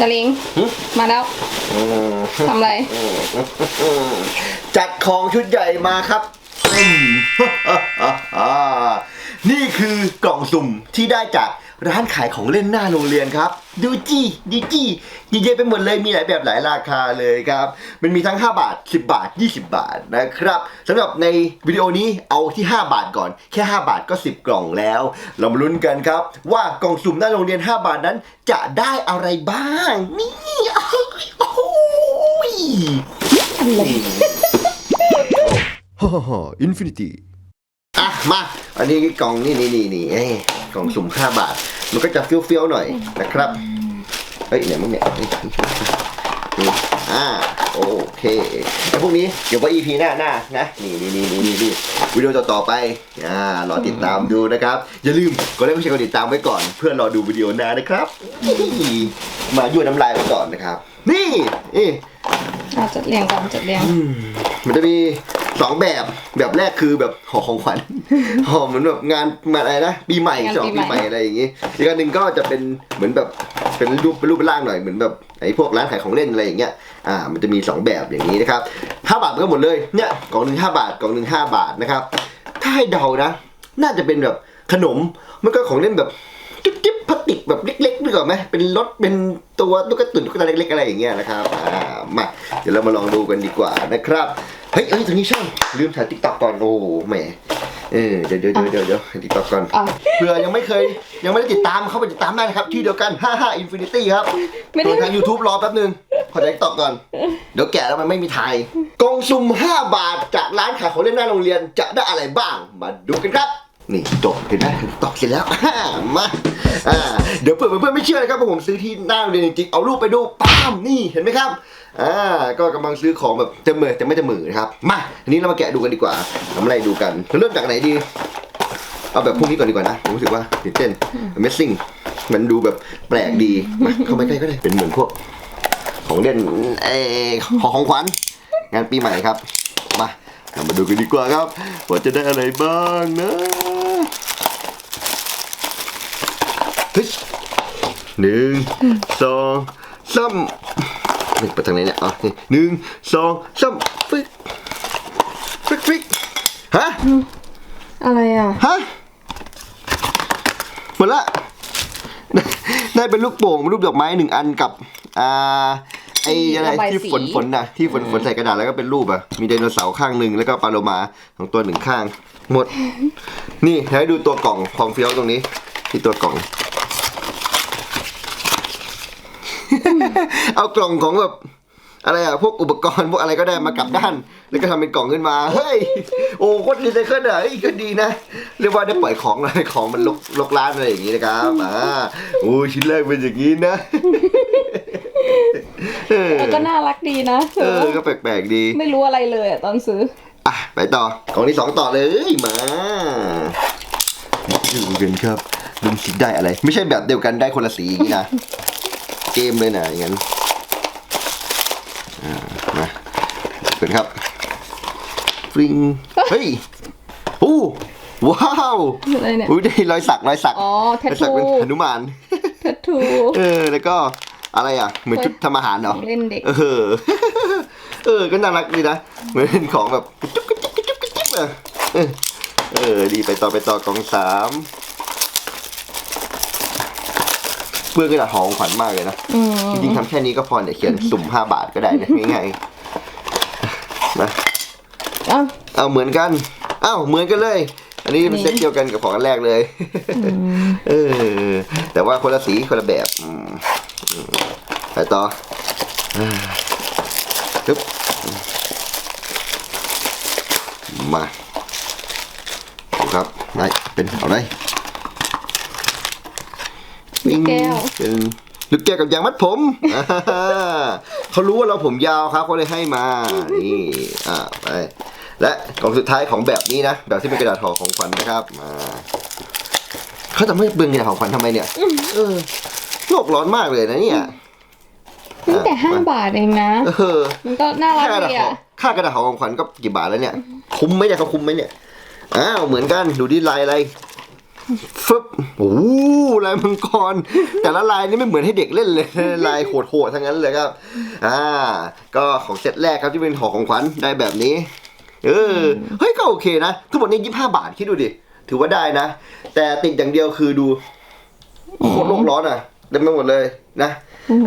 สลิงหึมาแล้วอืมทำอะไร จัดของชุดใหญ่มาครับอืมนี่คือกล่องสุ่มที่ได้จาก ร้านขายของเล่นหน้าโรงเรียนครับ ดูจี้ดูจี้เยไปหมดเลยมีหลายแบบหลายราคาเลยครับ มันมีทั้ง 5 บาท 10 บาท 20 บาทนะครับสำหรับในวิดีโอนี้เอาที่ 5 บาทก่อน แค่ 5 บาทก็ 10 กล่องแล้ว เรามาลุ้นกันครับ ว่ากล่องสุ่มหน้าโรงเรียน 5 บาทนั้นจะได้อะไรบ้าง นี่โอ้ยอะไรฮ่าฮ่าฮ่าอินฟินิตี้อะมา อันนี้กล่องนี่นี่นี่นี่ กล่องสุ่ม5บาท มันก็จะเฟี้ยวๆหน่อยนะครับเฮ้ยไหนมึงเนี่ยเฮ้ยนี่อ่าโอเคไอ้พวกนี้เดี๋ยวไว้ EP หน้าหน้านะนี่นี่นี่นี่นี่นี่วิดีโอต่อๆไปอ่ารอติดตามดูนะครับ อย่าลืมกดไลค์กดแชร์กดติดตามไว้ก่อน เพื่อรอดูวิดีโอหน้านะครับนี่มายั่วน้ำลายไว้ก่อนนะครับ นี่นี่อะจัดเรียงก่อนจัดเรียงมันจะมี สองแบบแบบแรกคือแบบห่อของขวัญห่อเหมือนแบบงานมาอะไรนะปีใหม่งานฉลองปีปีใหใหม่ม่อะไรอย่างงี้อีกอันหนึ่งก็จะเป็นเหมือนแบบเป็นรูปเป็นรูปเป็นร่างหน่อยเหมือนแบบไอ้พวกร้านขายของเล่นอะไรอย่างเงี้ยอ่ามันจะมีสองแบบอย่างนี้นะครับห้าบาทมันก็หมดเลยเนี่ยกล่องหนึ่งห้าบาทกล่องหนึ่งห้าบาทนะครับถ้าให้เดานะ น่าจะเป็นแบบขนมมันก็ของเล่นแบบจิ๊บจิ๊บพลาสติกแบบเล็กๆนึกออกไหมเป็นรถเป็นตัวตุ๊กตาตุ่นตุ๊กตาเล็กๆอะไรอย่างเงี้ยนะครับอ่ามาเดี๋ยวเรามาลองดูกันดีกว่านะครับ เฮ้ยเฮ้ยตรงนี้ช่างลืมถ่ายติ๊กต็อกก่อนโอ้แหมเออเดี๋ยวเดี๋ยวเดี๋ยวเดี๋ยวเดี๋ยวติ๊กต็อกก่อนอะเผื่อยังไม่เคยยังไม่ได้ติดตามเข้าไปติดตามได้นะครับ ที่เดียวกัน 55 Infinity ครับไม่ได้ส่วนทาง YouTube รอแป๊บนึง ขอติ๊กต็อกก่อน เดี๋ยวแกะแล้วมันไม่มีถ่ายกล่องสุ่ม 5 บาทจากร้านขายของเล่นหน้าโรงเรียนจะได้อะไรบ้าง มาดูกันครับ นี่จบเห็นไหมตอกเสร็จแล้วอ่ามา อ่าเดี๋ยวเพื่อนเพื่อนไม่เชื่อนะครับผมซื้อที่หน้าโรงเรียนจริงๆเอารูปไปดูป้ามนี่เห็นไหมครับอ่าก็กำลังซื้อของแบบเต็มมือแต่ไม่เต็มมือนะครับมาอันนี้เรามาแกะดูกันดีกว่าทำอะไรดูกันเราเริ่มจากไหนดี เอาแบบพวกนี้ก่อนดีกว่านะผมรู้สึกว่าตื่นเต้น Amazing มันดูแบบแปลกดีมาเข้ามาใกล้ก็ได้เป็นเหมือนพวก ของเล่นเออของของขวัญงานปีใหม่ครับมาเรามาดูกันดีกว่าครับว่าจะได้อะไรบ้างนะ หนึ่งสองสามนี่ไปทางไหนเนี่ยอ๋อนี่หนึ่งสองสามฟึกฟึกฟึกฮะอะไรอะฮะหมดละ ได้เป็นลูกโป่งรูปดอกไม้หนึ่งอันกับอ่าไอ้อะไรระบายที่สีฝนฝนน่ะที่ฝนฝนใส่กระดาษแล้วก็เป็นรูปอะมีไดโนเสาร์ข้างหนึ่งแล้วก็ปลาโลมาของตัวหนึ่งข้าง หมด นี่ให้ดูตัวกล่องความเฟี้ยวตรงนี้ ที่ตัวกล่อง เอากล่องของแบบอะไรอะพวกอุปกรณ์พวกอะไรก็ได้มากลับด้าน แล้วก็ทำเป็นกล่องขึ้นมา เฮ้ย โอ้โคตรรีไซเคิลอะเฮ้ยก็ดีนะ เรียกว่าได้ปล่อยของอะไรของมันลกลกล้านอะไรอย่างงี้นะครับ อ่าโอ้ชิ้นแรกเป็นอย่างนี้นะเออแล้วก็น่ารักดีนะเออก็แปลกๆดี ไม่รู้อะไรเลยอะตอนซื้อ อะ ไปต่อกล่องที่สองต่อเลยมาดูกันครับลุงสีได้อะไร ไม่ใช่แบบเดียวกันได้คนละสีอย่างนี้นะ เกมเลยนะอย่างนั้น อ่ามาเปิดครับฟริงเฮ้ยโอ้ว้าวอะไรเนี่ยอุ้ยได้รอยสักรอยสักอ๋อแทรอยสักทูเป็นหนุมาน แททูเออแล้วก็อะไรอะ เหมือนชุดทำอาหารเหรอเล่นเด็ก เออ เออก็น่ารักดีนะ เหมือนเป็นของแบบกระจุกกระจิกกระจุกกระจิกอะเออเออดีไปต่อไปต่อกล่องสาม เพื่อนกระดาษหอของขวัญมากเลยนะ อืมจริงๆทำแค่นี้ก็พอเนี่ยเขียนสุ่มห้าบาทก็ได้นะง่ายๆนะอ้าวเอาเหมือนกันอ้าวเหมือนกันเลย อันนี้เป็นเซตเดียวกันกับของอันแรกเลยเออแต่ว่าคนละสีคนละแบบอืมอืมไปต่ออ่าปึ๊บมาดูครับได้เป็นเอาเลย ลูกแก้วเป็นลูกแก้วกับยางมัดผมอ่าเขารู้ว่าเราผมยาวครับเขาเลยให้มา นี่อ่าไปและกล่องสุดท้ายของแบบนี้นะ แบบที่เป็นกระดาษห่อของขวัญนะครับมาเขาจะไม่เบืองกระดาษห่อของขวัญทำไมเนี่ยเออโลกร้อนมากเลยนะเนี่ยตั้งแต่ห้าบาทเองนะเออมันก็น่ารักค่ากระดาษดีห่ออะค่ากระดาษห่อของขวัญก็กี่บาทแล้วเนี่ย คุ้มไหมเนี่ยเขาคุ้มไหมเนี่ยอ้าวเหมือนกันดูดิลายอะไร ฟึบโอ้ลายมังกร แต่ละลายนี่ไม่เหมือนให้เด็กเล่นเลย ลายโหดๆทั้งนั้นเลยครับ อ่า ก็ของเซตแรกครับที่เป็นขอของขวัญได้แบบนี้ เออ เฮ้ยก็โอเคนะ ทั้งหมดนี้ยี่ห้าบาทคิดดูดิ ถือว่าได้นะ แต่ติดอย่างเดียวคือดูโคตรโลกร้อนอะเต็มไปหมดเลยนะ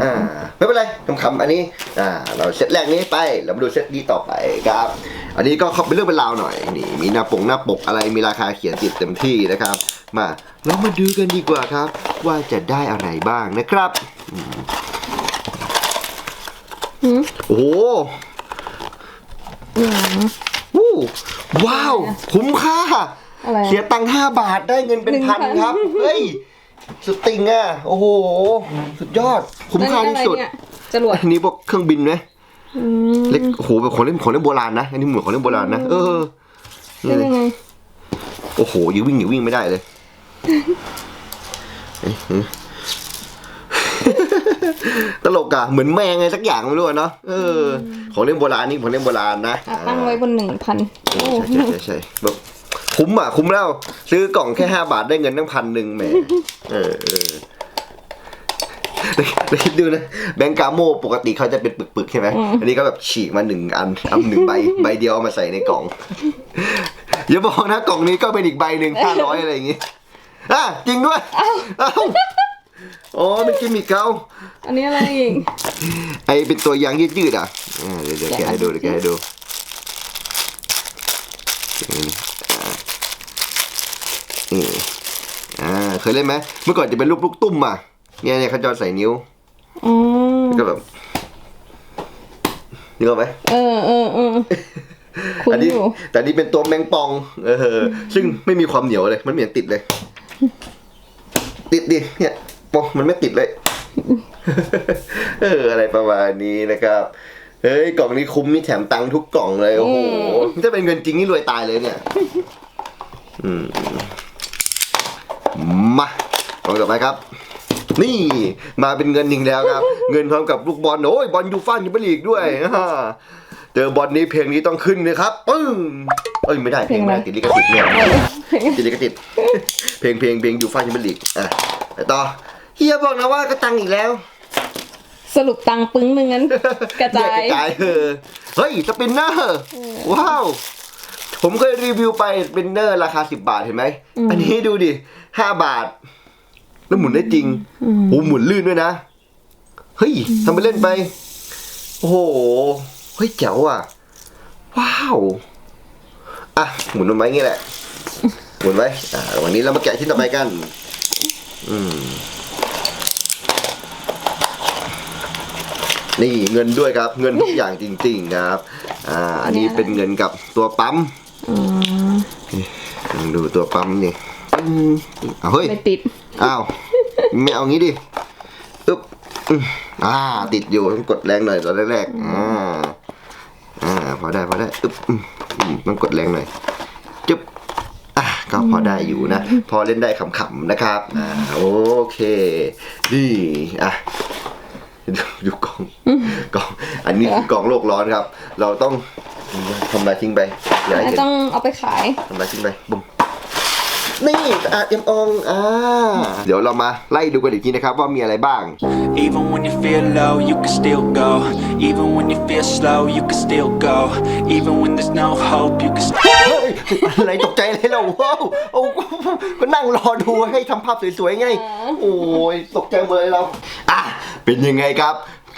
อ่า ไม่เป็นไรคำๆอันนี้ อ่า เราเซตแรกนี้ไป เรามาดูเซตนี้ต่อไปครับ อันนี้ก็เขาเป็นเรื่องเป็นราวหน่อยนี่มีหน้าปกหน้าปกอะไรมีราคาเขียนติดเต็มที่นะครับ มาเรามาดูกันดีกว่าครับ ว่าจะได้อะไรบ้างนะครับหืมโอ้โหอืมวู้ว้าว คุ้มค่าอะไรเสียตังค์ห้าบาทได้เงินเป็นพัน1,000ครับ เฮ้ย สุดติงอะ โอ้โห สุดยอด คุ้มค่าที่สุดแล้วนี่อะไรเนี่ยจรวดอันนี้พวกเครื่องบินไหมอืม เล็กโอ้โหแบบของเล่นของเล่นโบราณนะอันนี้เหมือนของเล่นโบราณนะเออเป็นยังไงโอ้โหอยังวิ่งอยู่วิ่งไม่ได้เลยเอ๊ะเอ๊ะตลกอะเหมือนแมงไงสักอย่างไม่รู้อะเนาะเออ ของเล่นโบราณนี่ของเล่นโบราณนะอะตั้งไว้บนหนึ่งพันโอ้ใช่ใช่ใช่ใช่แบบคุ้มอะคุ้มแล้ว ซื้อกล่องแค่ห้าบาทได้เงินตั้งพันหนึ่งแหมเออเออ แล้วแล้วคิดดูนะแบงก์กาโมปกติเขาจะเป็นปึกๆใช่ไหมอันนี้ก็แบบฉีกมาหนึ่งอันเอาหนึ่งใบใบเดียวเอามาใส่ในกล่องอย่าบอกนะกล่องนี้ก็เป็นอีกใบหนึ่งห้าร้อยอะไรอย่างงี้อะจริงด้วยเอ้าอ๋อเป็นกิมมิคเขาอันนี้อะไรอีกไอเป็นตัวยางยืดๆอะอ่าเดี๋ยวเดี๋ยวแกะให้ดูเดี๋ยวแกะให้ดูนี่อ่าเคยเล่นไหมเมื่อก่อนจะเป็นลูกลูกตุ้มอะ เนี่ยเนี่ยเขาจะเอาใส่นิ้วอ๋อก็แบบนึกออกไหม เออเออเออ คุ้นอันี้อยู่ แต่อันนี้เป็นตัวแมงปอง เออ ซึ่งไม่มีความเหนียวเลย มันไม่เห็นติดเลย ติดดิ เนี่ยปองมันไม่ติดเลย เออ อะไรประมาณนี้นะครับ เฮ้ย กล่องนี้คุ้มนี่แถมตังค์ทุกกล่องเลย โอ้โห ถ้าเป็นเงินจริงนี่รวยตายเลยเนี่ย อืม มา กล่องต่อไปครับ นี่มาเป็นเงินอีกแล้วครับ เงินพร้อมกับลูกบอลโอ้ยบอลยูฟ่ายูเปลีกด้วยอ่าเจอบอลนี้เพลงนี้ต้องขึ้นนะครับปึ้งเอ้ยไม่ได้เพลงไม่ได้ติดลิขสิทธิ์ไม่เอาติดลิขสิทธิ์เพลงเพลงเพลงยูฟ่ายูเปลีกอะไปต่อเฮียบอกนะว่ากระตังอีกแล้ว สรุปตังค์ปึ้งหนึ่งงั้นกระจายเนี่ยกระจายเออเฮ้ยสปินเนอร์ว้าวผมเคยรีวิวไปสปินเนอร์ราคาสิบบาทเห็นไหมอันนี้ดูดิห้าบาท แล้วหมุนได้จริงโอ้หมุนลื่นด้วยนะ เฮ้ยทำไปเล่นไป โอ้โห เฮ้ยแจ๋วอะ ว้าว อะ หมุนมันไว้งี้แหละ หมุนไว้ อ่า วันนี้เรามาแกะชิ้นต่อไปกัน อืม นี่เงินด้วยครับ เงินทุกอย่างจริง ๆ ครับ อ่า อันนี้เป็นเงินกับตัวปั๊มอ๋อดูตัวปั๊มนี่อืมเอาเฮ้ย ไม่ติด อ้าว ไม่เอางี้ดิอึ๊บอืมอ่า ติดอยู่ต้องกดแรงหน่อยตอนแรกๆอ่าอ่าพอได้พอได้อึ๊บอืมอืมต้องกดแรงหน่อยจึ๊บอะก็พอได้อยู่นะ พอเล่นได้ขำๆนะครับอ่าโอเคนี่อะดูดูกล่องกล่อง อันนี้คือกล่องโลกร้อนครับ เราต้องทำลายทิ้งไปอย่าให้ไม่เห็นต้องเอาไปขายทำลายทิ้งไปบุ้ม นี่อาเอ็มอองอ่าเดี๋ยวเรามาไล่ดูกันอีกทีนะครับว่ามีอะไรบ้าง Even when you feel low, you can still go. Even when you feel slow, you can still go. Even when there's no hope, you can still เฮ้ยอะไรตกใจเลยเราว้าวโอ้ก็นั่งรอดูให้ทำภาพสวยๆไง โอ้ยตกใจหมดเลยเราอะเป็นยังไงครับ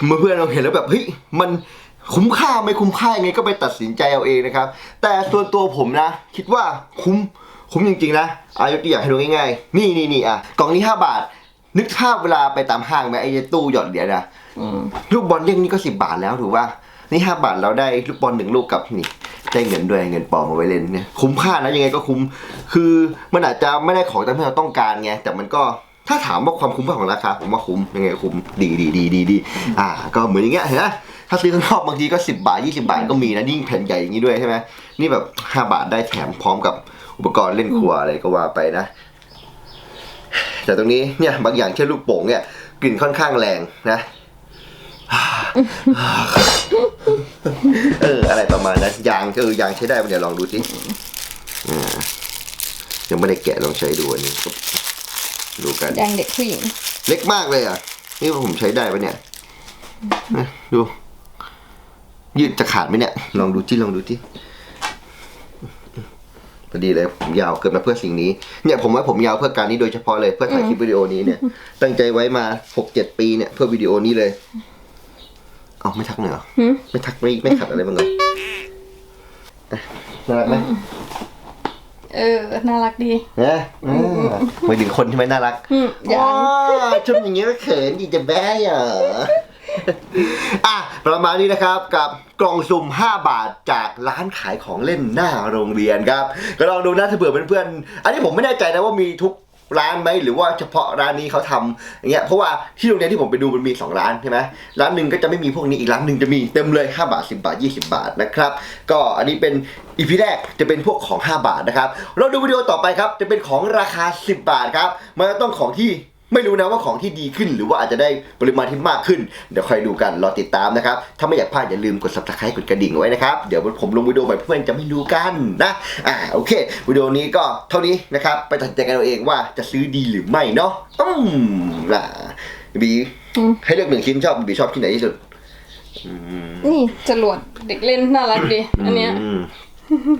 เมื่อเพื่อนเราเห็นแล้วแบบเฮ้ยมันคุ้มค่าไม่คุ้มค่ายังไงก็ไปตัดสินใจเอาเองนะครับ แต่ส่วนตัวผมนะ คิดว่าคุ้ม คุ้มจริงๆนะอายกตัวอย่างให้ดูง่ายๆ นี่นี่นี่อะกล่องนี้ 5 บาท นึกภาพเวลาไปตามห้างไหมไอ้ตู้หยอดเหรียญนะลูกบอลเด้งนี่ก็สิบาทแล้วถูกป่ะนี่ห้าบาทเราได้ลูกบอลหนึ่งลูกกับนี่ได้เงินด้วยเงินปลอมเอาไว้เล่นเนี่ยคุ้มค่านะยังไงก็คุ้ม คือมันอาจจะไม่ได้ของตามที่เราต้องการไงแต่มันก็ ถ้าถามว่าความคุ้มค่าของราคาผมว่าคุ้มยังไงก็คุ้มดีดีดีดีดีอ่า ก็เหมือนอย่างเงี้ยเห็นไหมถ้าซื้อข้างนอกบางทีก็สิบบาทยี่สิบาทก็มีนะยิ่งแผ่นใหญ่อย่างนี้ด้วยใช่ไหมนี่แบบห้าบาทได้แถมพร้อมกับอุปกรณ์เล่นครัวอะไรก็ว่าไปนะ แต่ตรงนี้เนี่ยบางอย่างเช่นลูกโป่งเนี่ยกลิ่นค่อนข้างแรงนะเอออะไรประมาณนั้นยางก็เออยางใช้ได้ปะเดี๋ยวลองดูสิอ่ายังไม่ได้แกะลองใช้ดูอันนี้ครับ ดูกันยังเด็กผู้หญิง เล็กมากเลยอะ นี่ว่าผมใช้ได้ปะเนี่ยนะดู ยืดจะขาดไหมเนี่ย ลองดูที่ลองดูที่พอดีเลยผมยาวเกิดมาเพื่อสิ่งนี้ เนี่ยผมว่าผมยาวเพื่อการนี้โดยเฉพาะเลยเพื่อถ่ายคลิปวิดีโอนี้เนี่ย ตั้งใจไว้มาหกเจ็ดปีเนี่ยเพื่อวิดีโอนี้เลยเอาไม่ทักหน่อยเหรอหืมไม่ทักไม่ไม่ขัดอะไรบ้างเลยอะน่ารักไหม เออ น่ารักดี นะอ่าหมายถึงคนที่ไม่น่ารักอืมยังว้าวชมอย่างนี้ก็เขินดีจะแบ้เหรออะ ประมาณนี้นะครับกับกล่องสุ่ม 5 บาทจากร้านขายของเล่นหน้าโรงเรียนครับ ก็ลองดูนะถ้าเผื่อเพื่อนๆอันนี้ผมไม่แน่ใจนะว่ามีทุก ร้านไหมหรือว่าเฉพาะร้านนี้เขาทำอย่างเงี้ยเพราะว่าที่โรงเรียนที่ผมไปดูมันมี 2 ร้านใช่ไหมร้านหนึ่งก็จะไม่มีพวกนี้อีกร้านหนึ่งจะมีเต็มเลย5บาท10 บาท 20 บาทนะครับก็อันนี้เป็นอีพีแรกจะเป็นพวกของ 5 บาทนะครับเราดูวิดีโอต่อไปครับจะเป็นของราคา 10 บาทครับมันต้องของที่ ไม่รู้นะว่าของที่ดีขึ้นหรือว่าอาจจะได้ปริมาณที่มากขึ้น เดี๋ยวคอยดูกันรอติดตามนะครับ ถ้าไม่อยากพลาดอย่าลืมกด subscribe กดกระดิ่งไว้นะครับ เดี๋ยวผมลงวิดีโอใหม่เพื่อนจะไม่รู้กันนะอ่าโอเค วิดีโอนี้ก็เท่านี้นะครับ ไปตัดสินใจกันเอาเองว่าจะซื้อดีหรือไม่เนาะอืมล่ะบีอืมให้เลือกหนึ่งชิ้นชอบบีชอบที่ไหนที่สุดนี่จรวดเด็กเล่นน่ารักดีอันเนี้ยอืม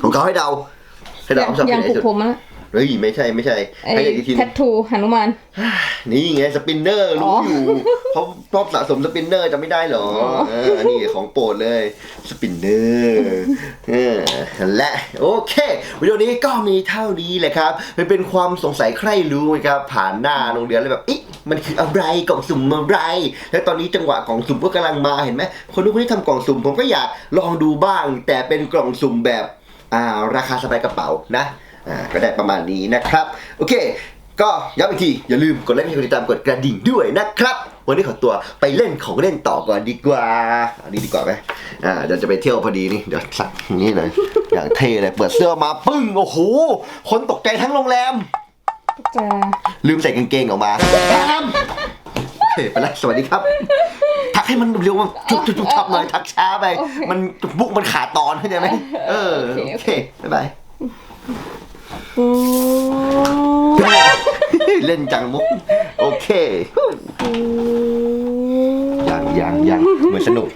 ของเขาให้เดาให้เดาว่าชอบยัที่งไหนผูกที่สุดผมอะเฮ้ยไม่ใช่ไม่ใช่ไอ้ให้เลือกอีกทีหแทนึงททูหนุมาน นี่ไงสปินเนอร์อ๋รู้ออยู่เขาชอบสะสมสปินเนอร์จะไม่ได้เหรออ๋อเออนี่ของโปรดเลยสปินเนอร์เออและโอเควิดีโอนี้ก็มีเท่านี้แหละครับมันเป็นความสงสัยใครรู้ไหมครับผ่านหน้าโรงเรียนแล้วแบบอิมันคืออะไรกล่องสุ่มอะไร แล้วตอนนี้จังหวะกล่องสุ่มก็กำลังมาเห็นไหมคนนู้นคนนี้ทำกล่องสุ่มผมก็อยากลองดูบ้าง แต่เป็นกล่องสุ่มแบบอ่าราคาสบายกระเป๋านะ อ่าก็ได้ประมาณนี้นะครับ โอเค ก็ย้ำอีกที อย่าลืมกดไลค์กดติดตามกดกระดิ่งด้วยนะครับ วันนี้ขอตัวไปเล่นของเล่นต่อก่อนดีกว่าอันนี้ดีกว่าไหมอ่าเดี๋ยวจะไปเที่ยวพอดีนี่เดี๋ยวสั่งนี้เลยอย่างเท่เลยเปิดเสื้อมาปึ้งโอ้โหคนตกใจทั้งโรงแรมจลืมใส่กางเกงออกมาแอมโอเคไปแล้วสวัสดีครับ ทักให้มันเร็วๆชุบชุบชุบทับหน่อยทักช้าไป มันบุกมันขาดตอนเข้าใจไหมเออ โอเค บ๊ายบาย อืมเล่นจังมุกโอเคยังยังยังเหมือนสนุก